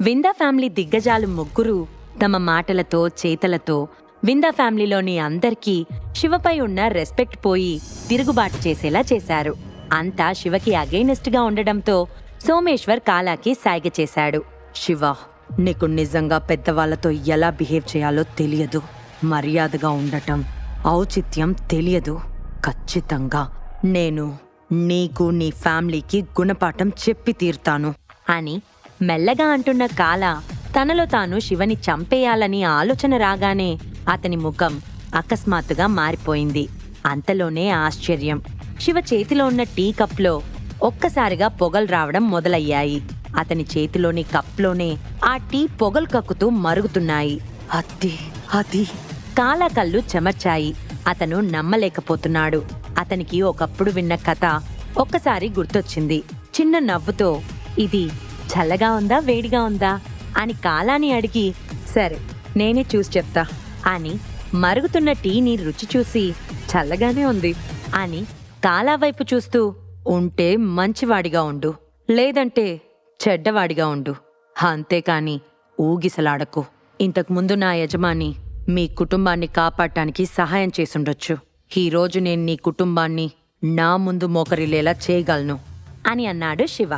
విందా family దిగ్గజాలు ముగ్గురు తమ మాటలతో చేతలతో విందా ఫ్యామిలీలోని అందరికీ శివపై ఉన్న రెస్పెక్ట్ పోయి తిరుగుబాటు చేసేలా చేశారు. అంతా శివకి అగైనెస్ట్గా ఉండడంతో సోమేశ్వర్ కాలాకి సాగ చేశాడు. శివ నీకు నిజంగా పెద్దవాళ్ళతో ఎలా బిహేవ్ చేయాలో తెలియదు. మర్యాదగా ఉండటం ఔచిత్యం తెలియదు. ఖచ్చితంగా నేను నీకు నీ ఫ్యామిలీకి గుణపాఠం చెప్పి తీరుతాను అని మెల్లగా అంటున్న కాల తనలో తాను శివని చంపేయాలని ఆలోచన రాగానే అతని ముఖం అకస్మాత్తుగా మారిపోయింది. అంతలోనే ఆశ్చర్యం. శివ చేతిలో ఉన్న టీ కప్లో ఒక్కసారిగా పొగలు రావడం మొదలయ్యాయి. అతని చేతిలోని కప్లోనే ఆ టీ పొగలు కక్కుతూ మరుగుతున్నాయి. అత్తి అది కాలా కళ్ళు చెమర్చాయి. అతను నమ్మలేకపోతున్నాడు. అతనికి ఒకప్పుడు విన్న కథ ఒక్కసారి గుర్తొచ్చింది. చిన్న నవ్వుతో ఇది చల్లగా ఉందా వేడిగా ఉందా అని కాలాని అడిగి సరే నేనే చూసి చెప్తా అని మరుగుతున్న టీని రుచి చూసి చల్లగానే ఉంది అని కాలా వైపు చూస్తూ ఉంటే మంచివాడిగా ఉండు లేదంటే చెడ్డవాడిగా ఉండు. అంతేకాని ఊగిసలాడకు. ఇంతకుముందు నా యజమాని మీ కుటుంబాన్ని కాపాడటానికి సహాయం చేసుండొచ్చు. ఈరోజు నేను నీ కుటుంబాన్ని నా ముందు మోకరిల్లేలా చేయగలను అని అన్నాడు శివ.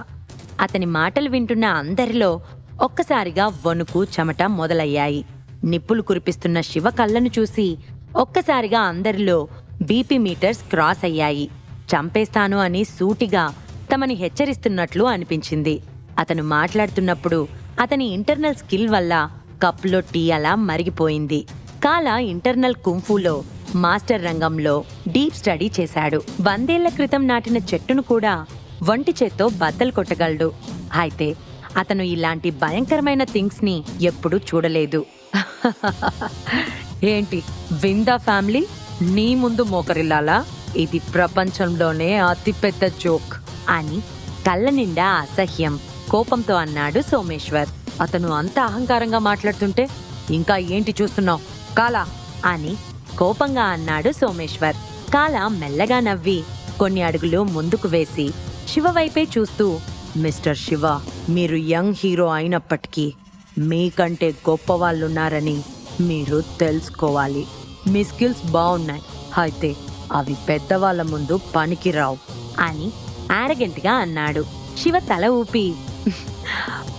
అతని మాటలు వింటున్న అందరిలో ఒక్కసారిగా వణుకు చెమట మొదలయ్యాయి. నిప్పులు కురిపిస్తున్న శివ కళ్ళను చూసి ఒక్కసారిగా అందరిలో బీపీ మీటర్స్ క్రాస్ అయ్యాయి. చంపేస్తాను అని సూటిగా తమని హెచ్చరిస్తున్నట్లు అనిపించింది. అతను మాట్లాడుతున్నప్పుడు అతని ఇంటర్నల్ స్కిల్ వల్ల కప్లో టీ అలా మరిగిపోయింది. కాల ఇంటర్నల్ కుంఫులో మాస్టర్ రంగంలో డీప్ స్టడీ చేశాడు. వందేళ్ళ క్రితం నాటిన చెట్టును కూడా వంటి చేత్తో బద్దలు కొట్టగలడు. అయితే అతను ఇలాంటి భయంకరమైన థింగ్స్ని ఎప్పుడూ చూడలేదు. ఏంటి విందా ఫ్యామిలీ? నీ ముందు మోకరిల్లాలా? ఇది ప్రపంచంలోనే అతిపెద్ద జోక్ అని కళ్ళ నిండా అసహ్యం కోపంతో అన్నాడు సోమేశ్వర్. అతను అంత అహంకారంగా మాట్లాడుతుంటే ఇంకా ఏంటి చూస్తున్నావు? కాలా? అని కోపంగా అన్నాడు సోమేశ్వర్. కాలా మెల్లగా నవ్వి కొన్ని అడుగులు ముందుకు వేసి శివ వైపే చూస్తూ మిస్టర్ శివ మీరు యంగ్ హీరో అయినప్పటికీ మీకంటే గొప్ప వాళ్ళున్నారని మీరు తెలుసుకోవాలి. మీ స్కిల్స్ బాగున్నాయి. అయితే అవి పెద్దవాళ్ళ ముందు పనికిరావు అని యారగెంట్గా అన్నాడు. శివ తల ఊపి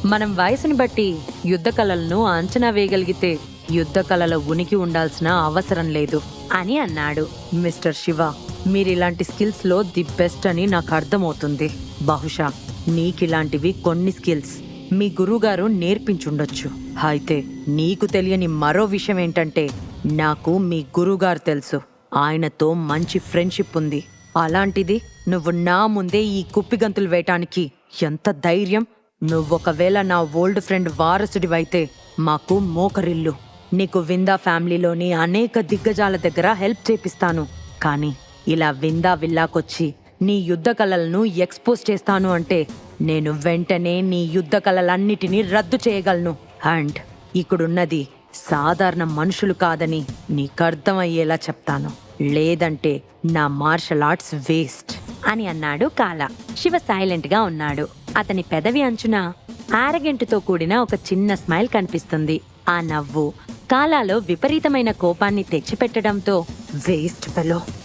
మనం వయసుని బట్టి యుద్ధ కళలను అంచనా వేయగలిగితే యుద్ధ కళల ఉనికి ఉండాల్సిన అవసరం లేదు అని అన్నాడు. మిస్టర్ శివ మీరిలాంటి స్కిల్స్లో ది బెస్ట్ అని నాకు అర్థమవుతుంది. బహుశా నీకిలాంటివి కొన్ని స్కిల్స్ మీ గురువుగారు నేర్పించుండొచ్చు. అయితే నీకు తెలియని మరో విషయం ఏంటంటే నాకు మీ గురువుగారు తెలుసు. ఆయనతో మంచి ఫ్రెండ్షిప్ ఉంది. అలాంటిది నువ్వు నా ముందే ఈ కుప్పిగంతులు వేయటానికి ఎంత ధైర్యం? నువ్వొకవేళ నా ఓల్డ్ ఫ్రెండ్ వారసుడివైతే మాకు మోకరిల్లు. నీకు విందా ఫ్యామిలీలోని అనేక దిగ్గజాల దగ్గర హెల్ప్ చేపిస్తాను. కానీ ఇలా విందా విల్లాకొచ్చి నీ యుద్ధ కళలను ఎక్స్పోజ్ చేస్తాను అంటే నేను వెంటనే నీ యుద్ధ కళలన్నిటినీ రద్దు చేయగలను. అండ్ ఇక్కడున్నది సాధారణ మనుషులు కాదని నీకు అర్థమయ్యేలా చెప్తాను. లేదంటే నా మార్షల్ ఆర్ట్స్ వేస్ట్. అని అన్నాడు కాలా. శివ సైలెంట్గా ఉన్నాడు. అతని పెదవి అంచున ఆరగెంటుతో కూడిన ఒక చిన్న స్మైల్ కనిపిస్తుంది. ఆ నవ్వు కాలాలో విపరీతమైన కోపాన్ని తెచ్చిపెట్టడంతో వేస్ట్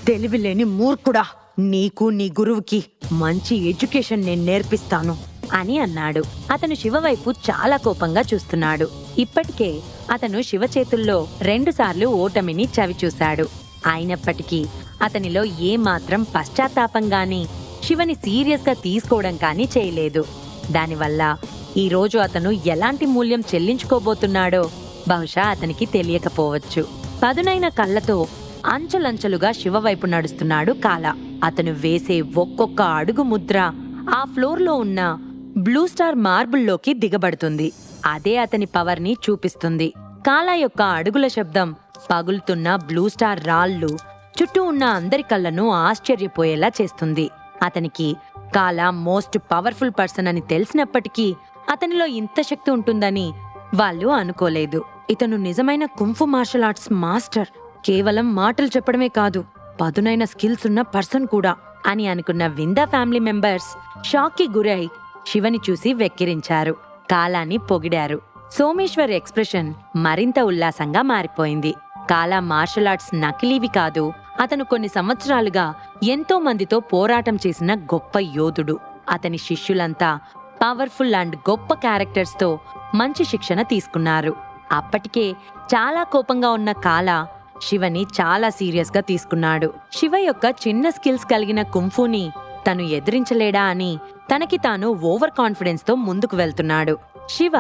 తెలివి లేని మూర్ఖుడా. నీకు నీ గురువుకి మంచి ఎడ్యుకేషన్ నేను నేర్పిస్తాను అని అన్నాడు. అతను శివ వైపు చాలా కోపంగా చూస్తున్నాడు. ఇప్పటికే అతను శివ చేతుల్లో రెండుసార్లు ఓటమిని చవిచూశాడు. అయినప్పటికీ అతనిలో ఏమాత్రం పశ్చాత్తాపం గాని శివని సీరియస్గా తీసుకోవడం కానీ చేయలేదు. దానివల్ల ఈ రోజు అతను ఎలాంటి మూల్యం చెల్లించుకోబోతున్నాడో బహుశా అతనికి తెలియకపోవచ్చు. పదునైన కళ్ళతో అంచెలంచెలుగా శివ వైపు నడుస్తున్నాడు కాల. అతను వేసే ఒక్కొక్క అడుగు ముద్ర ఆ ఫ్లోర్లో ఉన్న బ్లూ స్టార్ మార్బుల్లోకి దిగబడుతుంది. అదే అతని పవర్ని చూపిస్తుంది. కాలా యొక్క అడుగుల శబ్దం పగులుతున్న బ్లూ స్టార్ రాళ్ళు చుట్టూ ఉన్న అందరి కళ్ళను ఆశ్చర్యపోయేలా చేస్తుంది. అతనికి కాలా మోస్ట్ పవర్ఫుల్ పర్సన్ అని తెలిసినప్పటికీ అతనిలో ఇంత శక్తి ఉంటుందని వాళ్ళు అనుకోలేదు. ఇతను నిజమైన కుంఫు మార్షల్ ఆర్ట్స్ మాస్టర్. కేవలం మాటలు చెప్పడమే కాదు పదునైన స్కిల్స్ ఉన్న పర్సన్ కూడా అని అనుకున్న విందా ఫ్యామిలీ మెంబర్స్ షాక్కి గురై శివని చూసి వెక్కిరించారు కాలాన్ని పొగిడారు. సోమేశ్వర్ ఎక్స్ప్రెషన్ మరింత ఉల్లాసంగా మారిపోయింది. కాలా మార్షల్ ఆర్ట్స్ నకిలీవి కాదు అతను కొన్ని సంవత్సరాలుగా ఎంతో మందితో పోరాటం చేసిన గొప్ప యోధుడు. అతని శిష్యులంతా పవర్ఫుల్ అండ్ గొప్ప క్యారెక్టర్స్తో మంచి శిక్షణ తీసుకున్నారు. అప్పటికే చాలా కోపంగా ఉన్న కాల శివని చాలా సీరియస్గా తీసుకున్నాడు. శివ యొక్క చిన్న స్కిల్స్ కలిగిన కుంఫుని తను ఎదిరించలేడా అని తనకి తాను ఓవర్ కాన్ఫిడెన్స్తో ముందుకు వెళ్తున్నాడు. శివ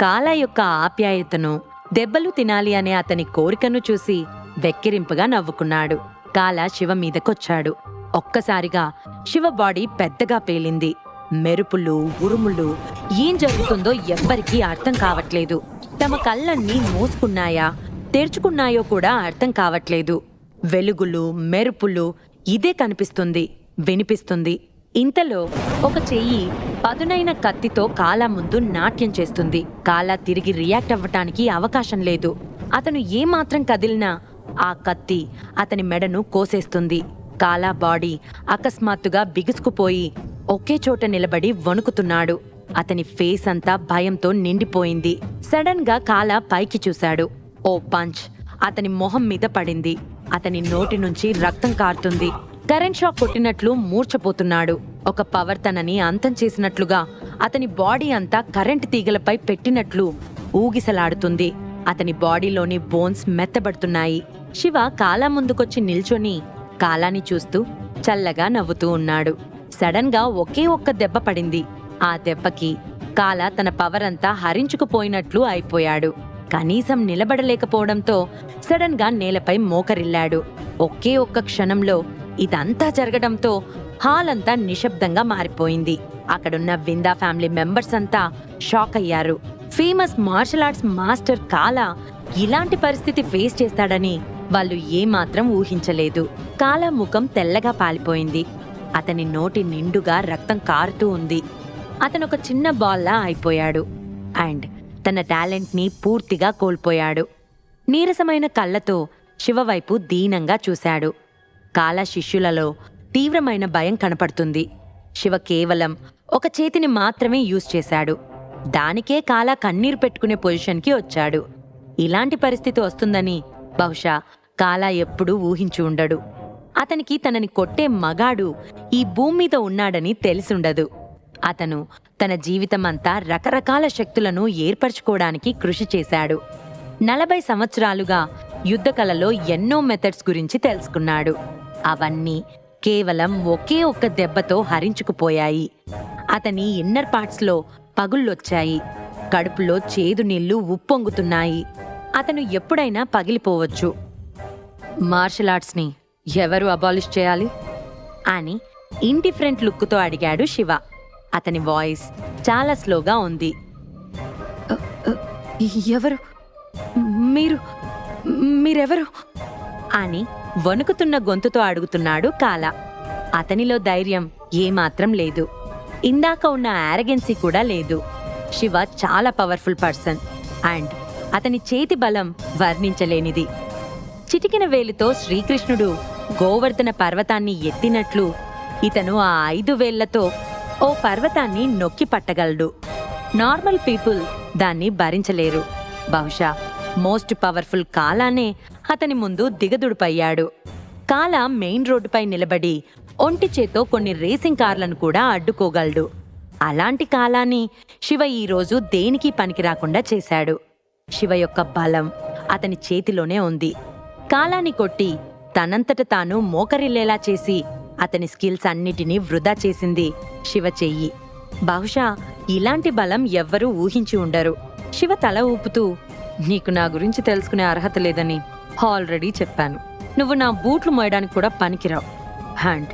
కాల యొక్క ఆప్యాయతను దెబ్బలు తినాలి అనే అతని కోరికను చూసి వెక్కిరింపుగా నవ్వుకున్నాడు. కాల శివ మీదకొచ్చాడు. ఒక్కసారిగా శివ బాడీ పెద్దగా పేలింది. మెరుపులు ఉరుములు ఏం జరుగుతుందో ఎవ్వరికీ అర్థం కావట్లేదు. తమ కళ్ళన్నీ మూసుకున్నాయా? తెరుచుకున్నాయో కూడా అర్థం కావట్లేదు. వెలుగులు మెరుపులు ఇదే కనిపిస్తుంది వినిపిస్తుంది. ఇంతలో ఒక చెయ్యి పదునైన కత్తితో కాలా ముందు నాట్యం చేస్తుంది. కాలా తిరిగి రియాక్ట్ అవ్వటానికి అవకాశం లేదు. అతను ఏమాత్రం కదిలినా ఆ కత్తి అతని మెడను కోసేస్తుంది. కాలా బాడీ అకస్మాత్తుగా బిగుసుకుపోయి ఒకే చోట నిలబడి వణుకుతున్నాడు. అతని ఫేస్ అంతా భయంతో నిండిపోయింది. సడన్గా కాలా పైకి చూశాడు. ఓ పంచ్. అతని మొహం మీద పడింది. అతని నోటి నుంచి రక్తం కారుతుంది. కరెంట్ షాక్ కొట్టినట్లు మూర్ఛపోతున్నాడు. ఒక పవర్ తనని అంతం చేసినట్లుగా అతని బాడీ అంతా కరెంట్ తీగలపై పెట్టినట్లు ఊగిసలాడుతుంది. అతని బాడీలోని బోన్స్ మెత్తబడుతున్నాయి. శివ కాలా ముందుకొచ్చి నిల్చొని కాలాని చూస్తూ చల్లగా నవ్వుతూ ఉన్నాడు. సడన్గా ఒకే ఒక్క దెబ్బ పడింది. ఆ దెబ్బకి కాల తన పవర్ అంతా హరించుకుపోయినట్లు అయిపోయాడు. కనీసం నిలబడలేకపోవడంతో సడన్గా నేలపై మోకరిల్లాడు. ఒకే ఒక్క క్షణంలో ఇదంతా జరగడంతో హాల్ అంతా నిశ్శబ్దంగా మారిపోయింది. అక్కడున్న విందా ఫ్యామిలీ మెంబర్స్ అంతా షాక్ అయ్యారు. Famous martial arts master Kala ఇలాంటి పరిస్థితి ఫేస్ చేస్తాడని వాళ్ళు ఏమాత్రం ఊహించలేదు. కాలా ముఖం తెల్లగా పాలిపోయింది. అతని నోటి నిండుగా రక్తం కారుతూ ఉంది. అతనొక చిన్న బాల్లా అయిపోయాడు. అండ్ తన టాలెంట్ని పూర్తిగా కోల్పోయాడు. నీరసమైన కళ్ళతో శివవైపు దీనంగా చూశాడు. కాల శిష్యులలో తీవ్రమైన భయం కనపడుతుంది. శివ కేవలం ఒక చేతిని మాత్రమే యూజ్ చేశాడు. దానికే కాలా కన్నీరు పెట్టుకునే పొజిషన్కి వచ్చాడు. ఇలాంటి పరిస్థితి వస్తుందని బహుశా కాలా ఎప్పుడూ ఊహించి ఉండడు. అతనికి తనని కొట్టే మగాడు ఈ భూమి మీద ఉన్నాడని తెలిసుండదు. అతను తన జీవితమంతా రకరకాల శక్తులను ఏర్పరచుకోవడానికి కృషి చేశాడు. నలభై సంవత్సరాలుగా యుద్ధకళలో ఎన్నో మెథడ్స్ గురించి తెలుసుకున్నాడు. అవన్నీ కేవలం ఒకే ఒక్క దెబ్బతో హరించుకుపోయాయి. అతని ఇన్నర్ పార్ట్స్లో పగుళ్ళొచ్చాయి. కడుపులో చేదు నీళ్ళు ఉప్పొంగుతున్నాయి. అతను ఎప్పుడైనా పగిలిపోవచ్చు. మార్షల్ ఆర్ట్స్ని ఎవరు అబాలిష్ చేయాలి? అని ఇండిఫరెంట్ లుక్తో అడిగాడు శివ. అతని వాయిస్ చాలా స్లోగా ఉంది. "అ, అ, ఎవరు? మీరు మీరెవరు? అని వణుకుతున్న గొంతుతో అడుగుతున్నాడు కాల. అతనిలో ధైర్యం ఏమాత్రం లేదు. ఇందాక ఉన్న ఆరగెన్సీ కూడా లేదు. శివ చాలా పవర్ఫుల్ పర్సన్ అండ్ అతని చేతి బలం వర్ణించలేనిది. చిటికిన వేలితో శ్రీకృష్ణుడు గోవర్ధన పర్వతాన్ని ఎత్తినట్లు ఇతను ఆ ఐదు వేళ్ళతో ఓ పర్వతాన్ని నొక్కి పట్టగలడు. నార్మల్ పీపుల్ దాన్ని భరించలేరు. బహుశా మోస్ట్ పవర్ఫుల్ కాలానే అతని ముందు దిగదుడుపయ్యాడు. కాల మెయిన్ రోడ్డుపై నిలబడి ఒంటి చేతో కొన్ని రేసింగ్ కార్లను కూడా అడ్డుకోగలడు. అలాంటి కాలాన్ని శివ ఈరోజు దేనికి పనికి రాకుండా చేశాడు? శివ యొక్క బలం అతని చేతిలోనే ఉంది. కాలాన్ని కొట్టి తనంతట తాను మోకరిల్లేలా చేసి అతని స్కిల్స్ అన్నిటినీ వృధా చేసింది శివ చెయ్యి. బహుశా ఇలాంటి బలం ఎవ్వరూ ఊహించి ఉండరు. శివ తల ఊపుతూ నీకు నా గురించి తెలుసుకునే అర్హత లేదని ఆల్రెడీ చెప్పాను. నువ్వు నా బూట్లు మోయడానికి కూడా పనికిరావు. అండ్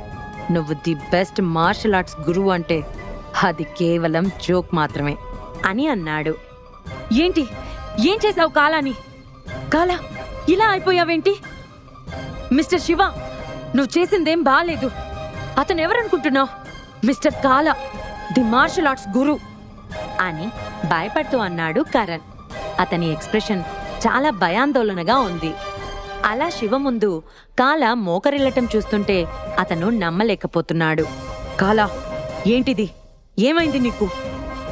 నువ్వు ది బెస్ట్ మార్షల్ ఆర్ట్స్ గురువు అంటే అది కేవలం జోక్ మాత్రమే అని అన్నాడు. ఏంటి? ఏం చేసావు కాలాని? కాలా? ఇలా అయిపోయావేంటి? మిస్టర్ శివ నువ్వు చేసిందేం బాలేదు. అతను ఎవరనుకుంటున్నావు mister Kala the martial arts guru. అని భయపడుతూ అన్నాడు కరణ్. అతని ఎక్స్ప్రెషన్ చాలా భయాందోళనగా ఉంది. అలా శివ ముందు కాల మోకరిల్లటం చూస్తుంటే అతను నమ్మలేకపోతున్నాడు. కాలా ఏంటిది? ఏమైంది నీకు?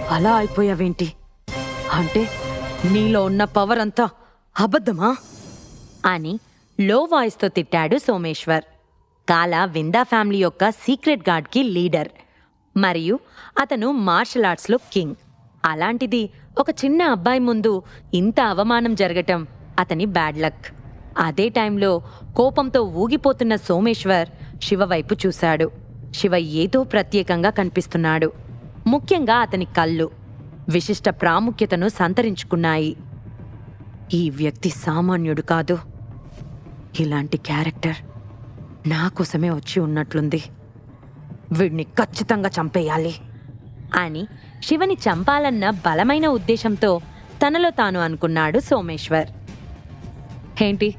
అలా అయిపోయావేంటి? అంటే నీలో ఉన్న పవర్ అంతా అబద్ధమా? అని లో వాయిస్తో తిట్టాడు సోమేశ్వర్. కాల విందా ఫ్యామిలీ యొక్క సీక్రెట్ గార్డ్కి లీడర్. మరియు అతను మార్షల్ ఆర్ట్స్లో కింగ్. అలాంటిది ఒక చిన్న అబ్బాయి ముందు ఇంత అవమానం జరగటం అతని బ్యాడ్ లక్. అదే టైంలో కోపంతో ఊగిపోతున్న సోమేశ్వర్ శివ వైపు చూశాడు. శివ ఏదో ప్రత్యేకంగా కనిపిస్తున్నాడు. ముఖ్యంగా అతని కళ్ళు విశిష్ట ప్రాముఖ్యతను సంతరించుకున్నాయి. ఈ వ్యక్తి సామాన్యుడు కాదు. ఇలాంటి క్యారెక్టర్ నా కోసమే వచ్చి ఉన్నట్లుంది. వీడిని ఖచ్చితంగా చంపేయాలి. అని శివని చంపాలన్న బలమైన ఉద్దేశంతో తనలో తాను అనుకున్నాడు సోమేశ్వర్. ఏంటి?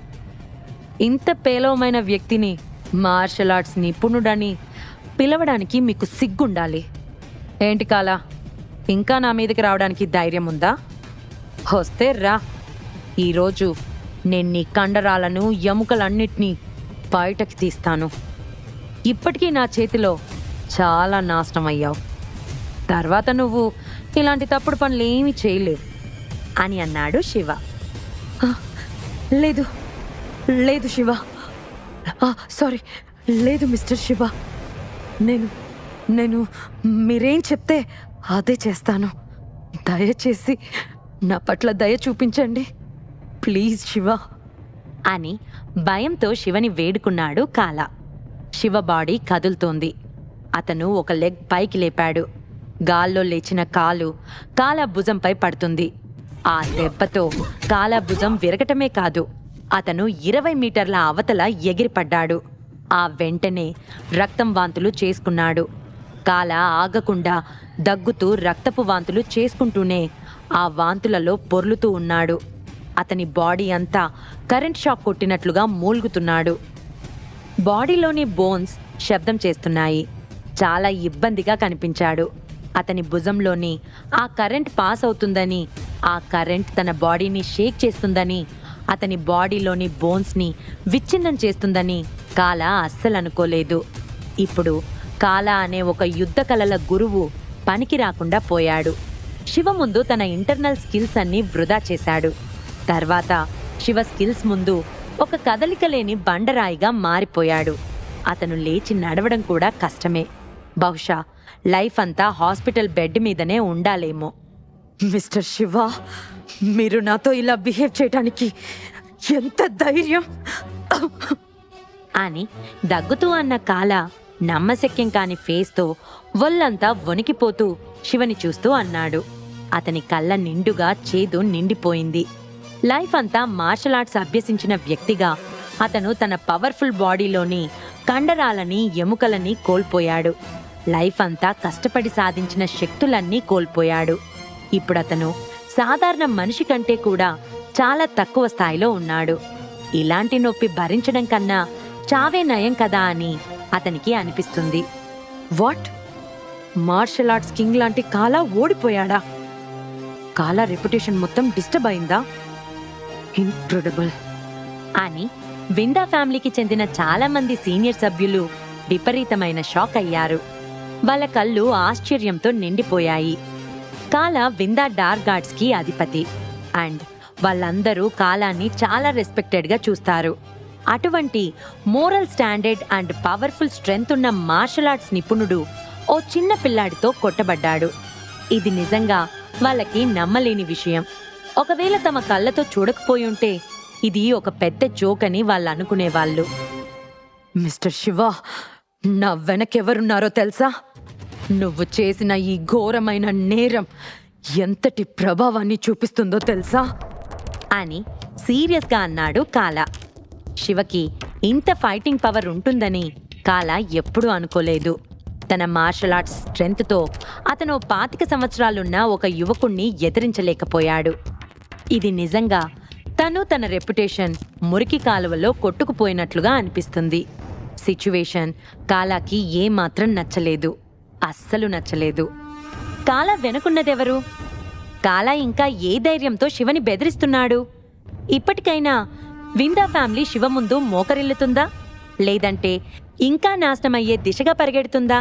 ఇంత పేలవమైన వ్యక్తిని మార్షల్ ఆర్ట్స్ నిపుణుడని పిలవడానికి మీకు సిగ్గుండాలి. ఏంటి కాలా? ఇంకా నా మీదకి రావడానికి ధైర్యం ఉందా వస్తే రా. ఈరోజు నేను నీ కండరాలను ఎముకలన్నిటినీ బయటకి తీస్తాను. ఇప్పటికీ నా చేతిలో చాలా నాశనం అయ్యావు. తర్వాత నువ్వు ఇలాంటి తప్పుడు పనులు ఏమీ చేయలేవు అని అన్నాడు శివ. లేదు లేదు శివ. ఆ, సారీ లేదు మిస్టర్ శివ. నేను నేను మీరేం చెప్తే అదే చేస్తాను. దయచేసి నా పట్ల దయ చూపించండి. ప్లీజ్ శివ. అని భయంతో శివని వేడుకున్నాడు కాల. శివ బాడీ కదులుతోంది. అతను ఒక లెగ్ పైకి లేపాడు. గాల్లో లేచిన కాలు కాల భుజంపై పడుతుంది. ఆ దెబ్బతో కాల భుజం విరగటమే కాదు అతను ఇరవై మీటర్ల అవతల ఎగిరిపడ్డాడు. ఆ వెంటనే రక్తం వాంతులు చేసుకున్నాడు. కాల ఆగకుండా దగ్గుతూ రక్తపు వాంతులు చేసుకుంటూనే ఆ వాంతులలో పొర్లుతూ ఉన్నాడు. అతని బాడీ అంతా కరెంట్ షాక్ కొట్టినట్లుగా మూల్గుతున్నాడు. బాడీలోని బోన్స్ శబ్దం చేస్తున్నాయి. చాలా ఇబ్బందిగా కనిపించాడు. అతని భుజంలోని ఆ కరెంట్ పాస్ అవుతుందని ఆ కరెంట్ తన బాడీని షేక్ చేస్తుందని అతని బాడీలోని బోన్స్ని విచ్ఛిన్నం చేస్తుందని కాల అస్సలు అనుకోలేదు. ఇప్పుడు కాల అనే ఒక యుద్ధ కళల గురువు పనికి రాకుండా పోయాడు. శివ ముందు తన ఇంటర్నల్ స్కిల్స్ అన్ని వృధా చేశాడు. తర్వాత శివ స్కిల్స్ ముందు ఒక కదలిక లేని బండరాయిగా మారిపోయాడు. అతను లేచి నడవడం కూడా కష్టమే. బహుశా లైఫ్ అంతా హాస్పిటల్ బెడ్ మీదనే ఉండాలేమో. మిస్టర్ శివ మీరు నాతో ఇలా బిహేవ్ చేయడానికి ఎంత ధైర్యం? అని దగ్గుతూ అన్న కాల నమ్మశక్యం కాని ఫేస్తో ఒళ్ళంతా వణికిపోతూ శివని చూస్తూ అన్నాడు. అతని కళ్ళ నిండుగా చేదు నిండిపోయింది. లైఫ్ అంతా మార్షల్ ఆర్ట్స్ అభ్యసించిన వ్యక్తిగా అతను తన పవర్ఫుల్ బాడీలోని కండరాలని ఎముకలని కోల్పోయాడు. లైఫ్ అంతా కష్టపడి సాధించిన శక్తులన్నీ కోల్పోయాడు. ఇప్పుడతను సాధారణ మనిషి కంటే కూడా చాలా తక్కువ స్థాయిలో ఉన్నాడు. ఇలాంటి నొప్పి భరించడం కన్నా చావే నయం కదా అని అతనికి అనిపిస్తుంది. వాట్? మార్షల్ ఆర్ట్స్ కింగ్ లాంటి కాలా ఓడిపోయాడా? కాలా రెప్యుటేషన్ మొత్తం డిస్టర్బ్ అయిందా? ఇన్క్రెడిబుల్. అని విందా ఫ్యామిలీకి చెందిన చాలా మంది సీనియర్ సభ్యులు విపరీతమైన షాక్ అయ్యారు. వాళ్ళ కళ్ళు ఆశ్చర్యంతో నిండిపోయాయి. కాల విందా డార్క్ గార్డ్స్కి అధిపతి అండ్ వాళ్ళందరూ కాలాన్ని చాలా రెస్పెక్టెడ్గా చూస్తారు. అటువంటి moral standard and powerful strength ఉన్న మార్షల్ ఆర్ట్స్ నిపుణుడు ఓ చిన్న పిల్లాడితో కొట్టబడ్డాడు. ఇది నిజంగా వాళ్ళకి నమ్మలేని విషయం. ఒకవేళ తమ కళ్ళతో చూడకపోయుంటే ఇది ఒక పెద్ద జోక్ అని వాళ్ళు అనుకునేవాళ్ళు. మిస్టర్ శివ నా వెనకెవరున్నారో తెలుసా? నువ్వు చేసిన ఈ ఘోరమైన నేరం ఎంతటి ప్రభావాన్ని చూపిస్తుందో తెలుసా? అని సీరియస్గా అన్నాడు కాల. శివకి ఇంత ఫైటింగ్ పవర్ ఉంటుందని కాల ఎప్పుడూ అనుకోలేదు. తన మార్షల్ ఆర్ట్స్ స్ట్రెంగ్త్తో అతను పాతిక సంవత్సరాలున్న ఒక యువకుణ్ణి ఎదిరించలేకపోయాడు. ఇది నిజంగా తను తన రెప్యుటేషన్ మురికి కాలువలో కొట్టుకుపోయినట్లుగా అనిపిస్తుంది. సిచ్యువేషన్ కాలాకి ఏమాత్రం నచ్చలేదు. అస్సలు నచ్చలేదు. కాల వెనుకున్నదెవరు? కాల ఇంకా ఏ ధైర్యంతో శివని బెదిరిస్తున్నాడు? ఇప్పటికైనా విందా ఫ్యామిలీ శివ ముందు మోకరిల్లుతుందా? లేదంటే ఇంకా నాశనమయ్యే దిశగా పరిగెడుతుందా?